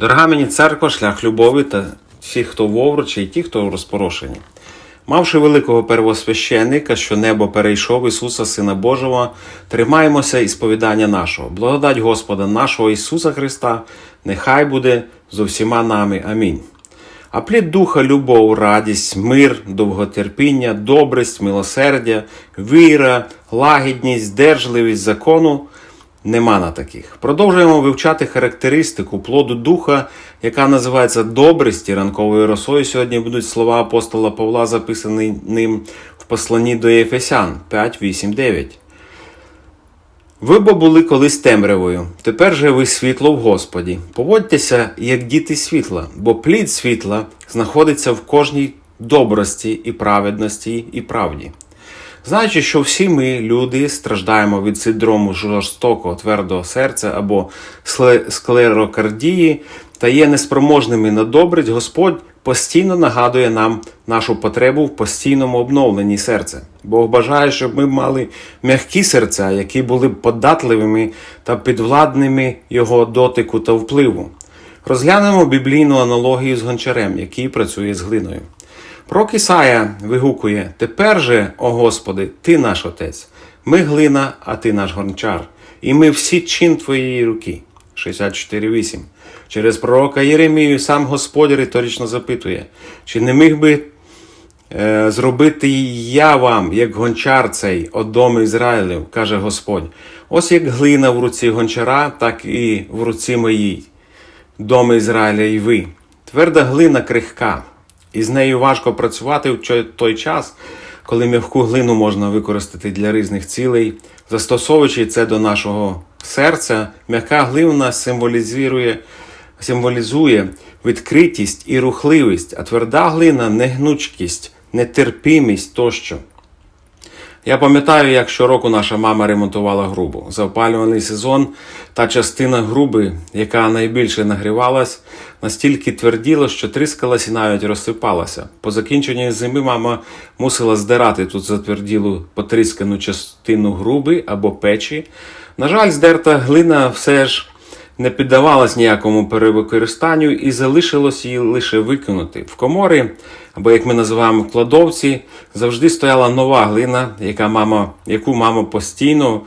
Дорога мені церква, шлях любові та всі, хто в і ті, хто в розпорошенні. Мавши великого первосвященника, що небо перейшов Ісуса, Сина Божого, тримаємося і сповідання нашого. Благодать Господа нашого Ісуса Христа, нехай буде з усіма нами. Амінь. А плід духа, любов, радість, мир, довготерпіння, добрість, милосердя, віра, лагідність, здержливість закону нема на таких. Продовжуємо вивчати характеристику плоду духа, яка називається добрість і ранковою росою. Сьогодні будуть слова апостола Павла, записані ним в посланні до Єфесян 5, 8, 9. Ви бо були колись темрявою, тепер же ви світло в Господі. Поводьтеся, як діти світла, бо плід світла знаходиться в кожній добрості і праведності і правді. Знаючи, що всі ми, люди, страждаємо від синдрому жорстокого твердого серця або склерокардії та є неспроможними на добрість, Господь постійно нагадує нам нашу потребу в постійному обновленні серця. Бог бажає, щоб ми мали м'які серця, які були б податливими та підвладними Його дотику та впливу. Розглянемо біблійну аналогію з гончарем, який працює з глиною. Пророк Ісая вигукує: Тепер же, о Господи, Ти наш Отець, ми глина, а Ти наш гончар, і ми всі чин Твоєї руки. 64.8. Через пророка Єремію сам Господь риторично запитує, чи не міг би е, зробити я вам, як гончар цей, от дому Ізраїлів, каже Господь. Ось як глина в руці гончара, так і в руці моїй, доми Ізраїля і ви. Тверда глина крихка, і з нею важко працювати в той час, коли м'яку глину можна використати для різних цілей. Застосовуючи це до нашого серця, м'яка глина символізує, символізує відкритість і рухливість, а тверда глина негнучкість, нетерпімість тощо. Я пам'ятаю, як щороку наша мама ремонтувала грубу. За опалювальний сезон та частина груби, яка найбільше нагрівалась, настільки тверділа, що тріскалась і навіть розсипалася. По закінченні зими мама мусила здирати тут затверділу потріскану частину груби або печі. На жаль, здерта глина все ж не піддавалась ніякому перевикористанню і залишилось її лише викинути. В коморі, або як ми називаємо в кладовці, завжди стояла нова глина, яка мама, яку мама постійно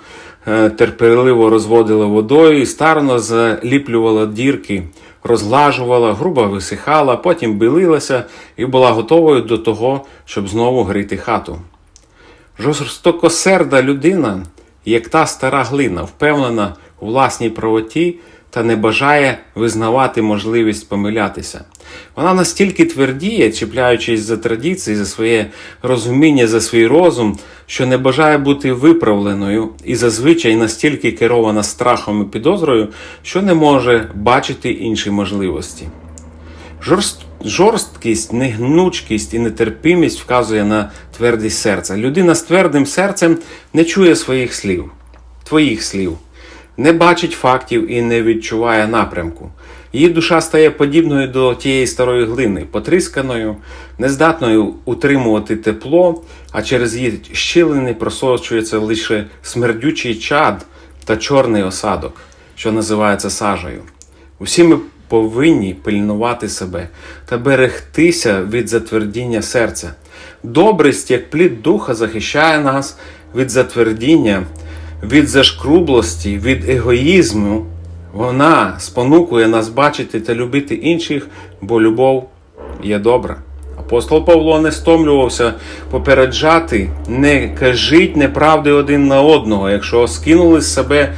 е, терпеливо розводила водою і старано заліплювала дірки, розглажувала, грубо висихала, потім билилася і була готовою до того, щоб знову грити хату. Жорстокосерда людина, як та стара глина, впевнена у власній правоті та не бажає визнавати можливість помилятися. Вона настільки твердіє, чіпляючись за традиції, за своє розуміння, за свій розум, що не бажає бути виправленою і зазвичай настільки керована страхом і підозрою, що не може бачити інші можливості. Жорст... Жорсткість, негнучкість і нетерпимість вказує на твердість серця. Людина з твердим серцем не чує своїх слів, твоїх слів, не бачить фактів і не відчуває напрямку. Її душа стає подібною до тієї старої глини, потрісканою, нездатною утримувати тепло, а через її щілини просочується лише смердючий чад та чорний осадок, що називається сажею. Усі ми повинні пильнувати себе та берегтися від затвердіння серця. Добрість, як плід духа, захищає нас від затвердіння, від зашкрублості, від егоїзму. Вона спонукує нас бачити та любити інших, бо любов є добра. Апостол Павло не стомлювався попереджати, не кажіть неправди один на одного, якщо скинули з себе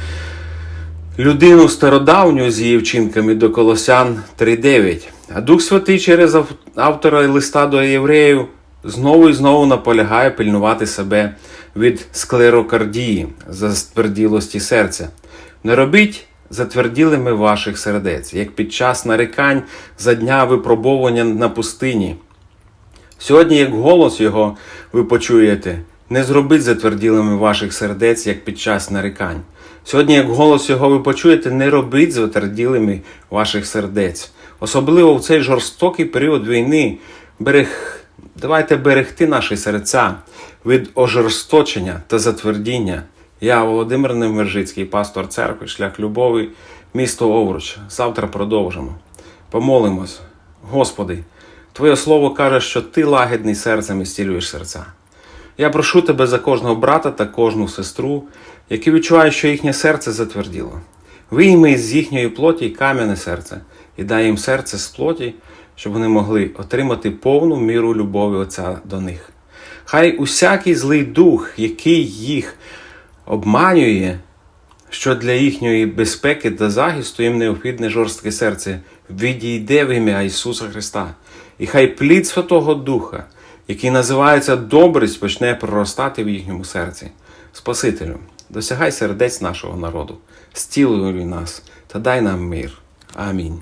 людину стародавню з її вчинками до Колосян 3.9. А Дух Святий через автора листа до євреїв знову і знову наполягає пильнувати себе від склерокардії, затверділості серця. Не робіть затверділими ваших сердець, як під час нарікань за дня випробовування на пустині. Сьогодні, як голос його ви почуєте, не зробіть затверділими ваших сердець, як під час нарікань. Сьогодні, як голос його ви почуєте, не робіть затверділими ваших сердець. Особливо в цей жорстокий період війни берег... давайте берегти наші серця від ожорсточення та затвердіння. Я Володимир Невмержицький, пастор церкви, шлях любові, місто Овруч. Завтра продовжимо. Помолимось. Господи, Твоє слово каже, що Ти лагідний серцем і зцілюєш серця. Я прошу тебе за кожного брата та кожну сестру, які відчувають, що їхнє серце затверділо. Вийми з їхньої плоті кам'яне серце і дай їм серце з плоті, щоб вони могли отримати повну міру любові Отця до них. Хай усякий злий дух, який їх обманює, що для їхньої безпеки та захисту їм необхідне жорстке серце, відійде в ім'я Ісуса Христа. І хай плід Святого Духа, який називається добрість, почне проростати в їхньому серці. Спасителю, досягай сердець нашого народу, зцілуй нас та дай нам мир. Амінь.